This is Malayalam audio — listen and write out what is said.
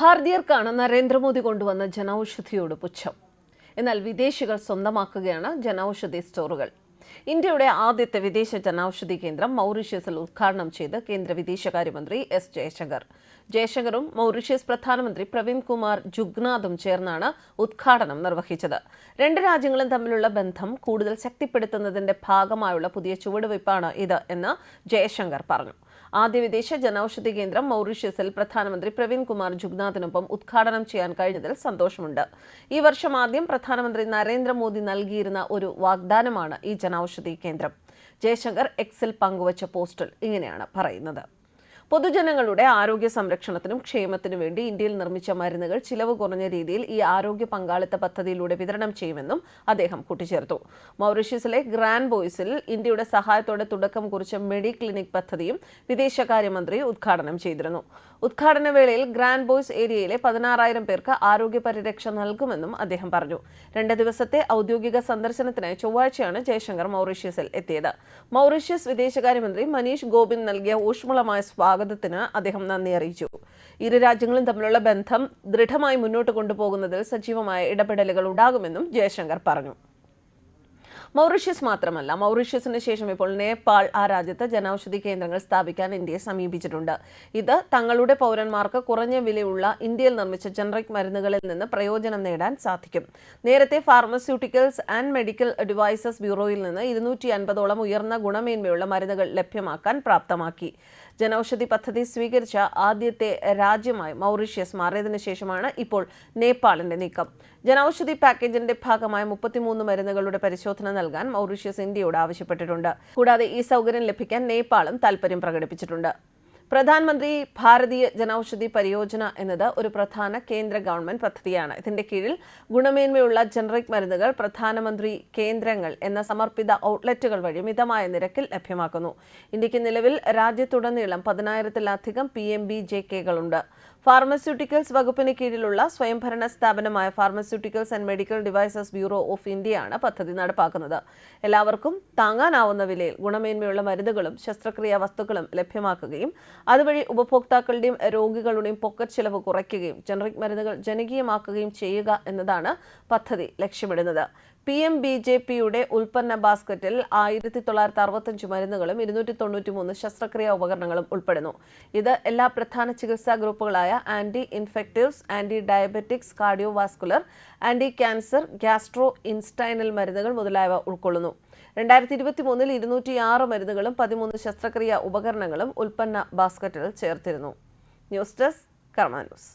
ഭാരതീയർക്കാണ് നരേന്ദ്രമോദി കൊണ്ടുവന്ന ജനൌഷധിയോട് പുച്ഛം. എന്നാൽ വിദേശികൾ സ്വന്തമാക്കുകയാണ് ജനൌഷധി സ്റ്റോറുകൾ. ഇന്ത്യയുടെ ആദ്യത്തെ വിദേശ ജനൌഷധി കേന്ദ്രം മൗറീഷ്യസിൽ ഉദ്ഘാടനം ചെയ്ത് കേന്ദ്ര വിദേശകാര്യമന്ത്രി എസ് ജയശങ്കർ. ജയശങ്കറും മൗറീഷ്യസ് പ്രധാനമന്ത്രി പ്രവീൺ കുമാർ ജുഗ്നാഥും ചേർന്നാണ് ഉദ്ഘാടനം നിർവഹിച്ചത്. രണ്ട് രാജ്യങ്ങളും തമ്മിലുള്ള ബന്ധം കൂടുതൽ ശക്തിപ്പെടുത്തുന്നതിന്റെ ഭാഗമായുള്ള പുതിയ ചുവടുവയ്പ്പാണ് ഇത് എന്ന് ജയശങ്കർ പറഞ്ഞു. ആദ്യ വിദേശ ജനൌഷധി കേന്ദ്രം മൗറീഷ്യസിൽ പ്രധാനമന്ത്രി പ്രവീൺ കുമാർ ജുഗ്നാഥിനൊപ്പം ഉദ്ഘാടനം ചെയ്യാൻ കഴിഞ്ഞതിൽ സന്തോഷമുണ്ട്. ഈ വർഷം ആദ്യം പ്രധാനമന്ത്രി നരേന്ദ്രമോദി നൽകിയിരുന്ന ഒരു വാഗ്ദാനമാണ് ഈ ജനൌഷധി കേന്ദ്രം. ജയശങ്കർ എക്സിൽ പങ്കുവച്ച പോസ്റ്റിൽ ഇങ്ങനെയാണ് പറയുന്നത്. പൊതുജനങ്ങളുടെ ആരോഗ്യ സംരക്ഷണത്തിനും ക്ഷേമത്തിനും വേണ്ടി ഇന്ത്യയിൽ നിർമ്മിച്ച മരുന്നുകൾ ചിലവ് കുറഞ്ഞ രീതിയിൽ ഈ ആരോഗ്യ പങ്കാളിത്ത പദ്ധതിയിലൂടെ വിതരണം ചെയ്യുമെന്നും അദ്ദേഹം കൂട്ടിച്ചേർത്തു. മൗറീഷ്യസിലെ ഗ്രാൻഡ് ബോയ്സിൽ ഇന്ത്യയുടെ സഹായത്തോടെ തുടക്കം കുറിച്ച മെഡി ക്ലിനിക് പദ്ധതിയും വിദേശകാര്യമന്ത്രി ഉദ്ഘാടനം ചെയ്തിരുന്നു. ഉദ്ഘാടന വേളയിൽ ഗ്രാൻഡ് ബോയ്സ് ഏരിയയിലെ പതിനാറായിരം പേർക്ക് ആരോഗ്യ പരിരക്ഷ നൽകുമെന്നും അദ്ദേഹം പറഞ്ഞു. രണ്ട് ദിവസത്തെ ഔദ്യോഗിക സന്ദർശനത്തിനായി ചൊവ്വാഴ്ചയാണ് ജയശങ്കർ മൗറീഷ്യസിൽ എത്തിയത്. മൗറീഷ്യസ് വിദേശകാര്യമന്ത്രി മനീഷ് ഗോപിൻ നൽകിയ ഊഷ്മളമായ സ്വാഗതത്തിന് അദ്ദേഹം നന്ദി അറിയിച്ചു. ഇരു രാജ്യങ്ങളും തമ്മിലുള്ള ബന്ധം ദൃഢമായി മുന്നോട്ട് കൊണ്ടുപോകുന്നതിൽ സജീവമായ ഇടപെടലുകൾ ഉണ്ടാകുമെന്നും ജയശങ്കർ പറഞ്ഞു. മൗറീഷ്യസ് മാത്രമല്ല മൗറീഷ്യസിന് ശേഷം ഇപ്പോൾ നേപ്പാൾ ആ രാജ്യത്ത് ജനൌഷധി കേന്ദ്രങ്ങൾ സ്ഥാപിക്കാൻ ഇന്ത്യയെ സമീപിച്ചിട്ടുണ്ട്. ഇത് തങ്ങളുടെ പൗരന്മാർക്ക് കുറഞ്ഞ വിലയുള്ള ഇന്ത്യയിൽ നിർമ്മിച്ച ജനറിക് മരുന്നുകളിൽ നിന്ന് പ്രയോജനം നേടാൻ സാധിക്കും. നേരത്തെ ഫാർമസ്യൂട്ടിക്കൽസ് ആൻഡ് മെഡിക്കൽ ഡിവൈസസ് ബ്യൂറോയിൽ നിന്ന് ഇരുന്നൂറ്റി അൻപതോളം ഉയർന്ന ഗുണമേന്മയുള്ള മരുന്നുകൾ ലഭ്യമാക്കാൻ പ്രാപ്തമാക്കി. ജനൌഷധി പദ്ധതി സ്വീകരിച്ച ആദ്യത്തെ രാജ്യമായി മൗറീഷ്യസ് മാറിയതിനു ശേഷമാണ് ഇപ്പോൾ നേപ്പാളിന്റെ നീക്കം. ജനൌഷധി പാക്കേജിന്റെ ഭാഗമായ മുപ്പത്തിമൂന്ന് മരുന്നുകളുടെ പരിശോധന നൽകാൻ മൗറീഷ്യസ് ഇന്ത്യയോട് ആവശ്യപ്പെട്ടിട്ടുണ്ട്. കൂടാതെ ഈ സൗകര്യം ലഭിക്കാൻ നേപ്പാളും താൽപര്യം പ്രകടിപ്പിച്ചിട്ടുണ്ട്. പ്രധാനമന്ത്രി ഭാരതീയ ജനൌഷധി പരിയോജന എന്നത് ഒരു പ്രധാന കേന്ദ്ര ഗവൺമെന്റ് പദ്ധതിയാണ്. ഇതിന്റെ കീഴിൽ ഗുണമേന്മയുള്ള ജനറിക് മരുന്നുകൾ പ്രധാനമന്ത്രി കേന്ദ്രങ്ങൾ എന്ന സമർപ്പിത ഔട്ട്ലെറ്റുകൾ വഴി മിതമായ നിരക്കിൽ ലഭ്യമാക്കുന്നു. ഇന്ത്യയ്ക്ക് നിലവിൽ രാജ്യത്തുടനീളം പതിനായിരത്തിലധികം പി എം ബി ജെ കെകളുണ്ട് ഫാർമസ്യൂട്ടിക്കൽസ് വകുപ്പിന് കീഴിലുള്ള സ്വയംഭരണ സ്ഥാപനമായ pharmaceuticals and medical devices bureau of ഇന്ത്യയാണ് പദ്ധതി നടപ്പാക്കുന്നത്. എല്ലാവർക്കും താങ്ങാനാവുന്ന വിലയിൽ ഗുണമേന്മയുള്ള മരുന്നുകളും ശസ്ത്രക്രിയാ വസ്തുക്കളും ലഭ്യമാക്കുകയും അതുവഴി ഉപഭോക്താക്കളുടെയും രോഗികളുടെയും പോക്കറ്റ് ചെലവ് കുറയ്ക്കുകയും ജനറിക് മരുന്നുകൾ ജനകീയമാക്കുകയും ചെയ്യുക എന്നതാണ് പദ്ധതി ലക്ഷ്യമിടുന്നത്. പി എം ബി ജെ പിയുടെ ഉൽപ്പന്ന ബാസ്ക്കറ്റിൽ ആയിരത്തി തൊള്ളായിരത്തി അറുപത്തഞ്ച് മരുന്നുകളും ഇരുന്നൂറ്റി തൊണ്ണൂറ്റി മൂന്ന് ശസ്ത്രക്രിയാ ഉപകരണങ്ങളും ഉൾപ്പെടുന്നു. ഇത് എല്ലാ പ്രധാന ചികിത്സാ ഗ്രൂപ്പുകളായ anti infectives anti diabetics cardio vascular anti cancer gastro intestinal മരുന്നുകൾ മുതലായവ ഉൾക്കൊള്ളുന്നു. രണ്ടായിരത്തി ഇരുപത്തി മൂന്നിൽ ഇരുന്നൂറ്റി ആറ് മരുന്നുകളും പതിമൂന്ന് ശസ്ത്രക്രിയാ ഉപകരണങ്ങളും ഉൽപ്പന്ന ബാസ്ക്കറ്റിൽ ചേർത്തിരുന്നു. News desk news.